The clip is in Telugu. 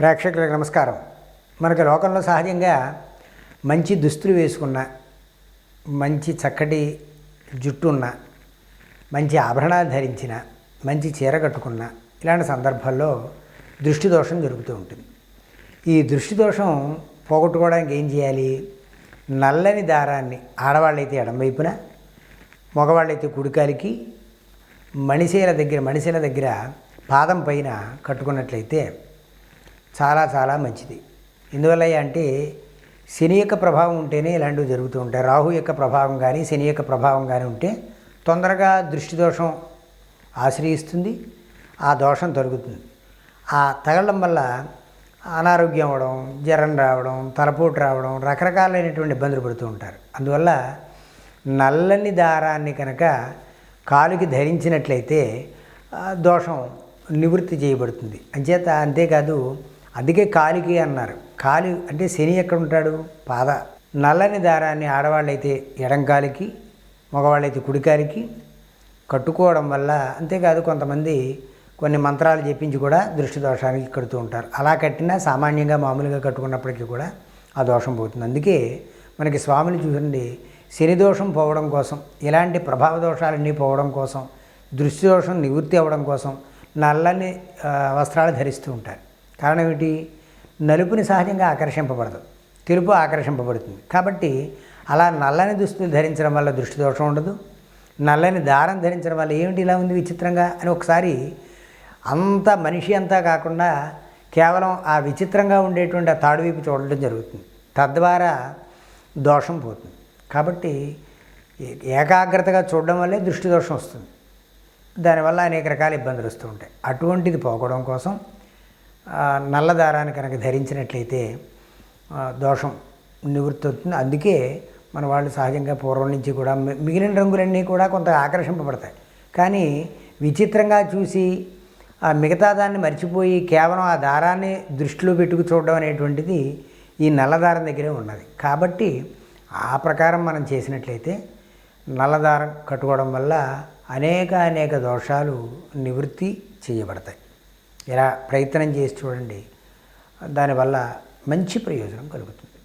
ప్రేక్షకులకు నమస్కారం. మనకి లోకంలో సహజంగా మంచి దుస్తులు వేసుకున్న మంచి చక్కటి జుట్టున్న మంచి ఆభరణాలు ధరించిన మంచి చీర కట్టుకున్న ఇలాంటి సందర్భాల్లో దృష్టి దోషం జరుగుతూ ఉంటుంది. ఈ దృష్టి దోషం పోగొట్టుకోవడానికి ఏం చేయాలి? నల్లని దారాన్ని ఆడవాళ్ళైతే ఎడంవైపున మగవాళ్ళైతే కుడికాలికి మణిశీల దగ్గర మణిశీల దగ్గర పాదం పైన కట్టుకున్నట్లయితే చాలా చాలా మంచిది. ఎందువల్ల అంటే శని యొక్క ప్రభావం ఉంటేనే ఇలాంటివి జరుగుతూ ఉంటాయి. రాహు యొక్క ప్రభావం కానీ శని యొక్క ప్రభావం కానీ ఉంటే తొందరగా దృష్టి దోషం ఆశ్రయిస్తుంది ఆ దోషం తొలగుతుంది. ఆ తగలడం వల్ల అనారోగ్యం అవ్వడం జ్వరం రావడం తలపోటు రావడం రకరకాలైనటువంటి ఇబ్బందులు పడుతూ ఉంటారు. అందువల్ల నల్లని దారాన్ని కనుక కాలుకి ధరించినట్లయితే దోషం నివృత్తి చేయబడుతుంది. అంచేత అంతేకాదు అందుకే కాలికి అన్నారు. కాలి అంటే శని ఎక్కడ ఉంటాడు పాద నల్లని దారాన్ని ఆడవాళ్ళైతే ఎడం కాలికి మగవాళ్ళైతే కుడికాలికి కట్టుకోవడం వల్ల అంతేకాదు కొంతమంది కొన్ని మంత్రాలు చెప్పించి కూడా దృష్టి దోషానికి కడుతూ ఉంటారు. అలా కట్టినా సామాన్యంగా మామూలుగా కట్టుకున్నప్పటికీ కూడా ఆ దోషం పోతుంది. అందుకే మనకి స్వామిని చూసండి శని దోషం పోవడం కోసం ఇలాంటి ప్రభావ దోషాలన్నీ పోవడం కోసం దృష్టి దోషం నివృత్తి అవ్వడం కోసం నల్లని వస్త్రాలు ధరిస్తూ ఉంటారు. కారణం ఏమిటి? నలుపుని సహజంగా ఆకర్షింపబడదు. తెలుపు ఆకర్షింపబడుతుంది. కాబట్టి అలా నల్లని దుస్తులు ధరించడం వల్ల దృష్టి దోషం ఉండదు. నల్లని దారం ధరించడం వల్ల ఏమిటి ఇలా ఉంది విచిత్రంగా అని ఒకసారి అంత మనిషి అంతా కాకుండా కేవలం ఆ విచిత్రంగా ఉండేటువంటి ఆ తాడు వైపు చూడడం జరుగుతుంది. తద్వారా దోషం పోతుంది. కాబట్టి ఏ- ఏకాగ్రతగా చూడడం వల్లే దృష్టి దోషం వస్తుంది. దానివల్ల అనేక రకాల ఇబ్బందులు వస్తూ ఉంటాయి. అటువంటిది పోకడం కోసం నల్ల దారాన్ని కనుక ధరించినట్లయితే దోషం నివృత్తి అవుతుంది అందుకే మన వాళ్ళు సహజంగా పూర్వం నుంచి కూడా మిగిలిన రంగులన్నీ కూడా కొంత ఆకర్షింపబడతాయి. కానీ విచిత్రంగా చూసి ఆ మిగతా దాన్ని మర్చిపోయి కేవలం ఆ దారాన్ని దృష్టిలో పెట్టుకు చూడడం అనేటువంటిది ఈ నల్లదారం దగ్గరే ఉన్నది. కాబట్టి ఆ ప్రకారం మనం చేసినట్లయితే నల్లదారం కట్టుకోవడం వల్ల అనేక అనేక దోషాలు నివృత్తి చేయబడతాయి. ఇలా ప్రయత్నం చేసి చూడండి. దానివల్ల మంచి ప్రయోజనం కలుగుతుంది.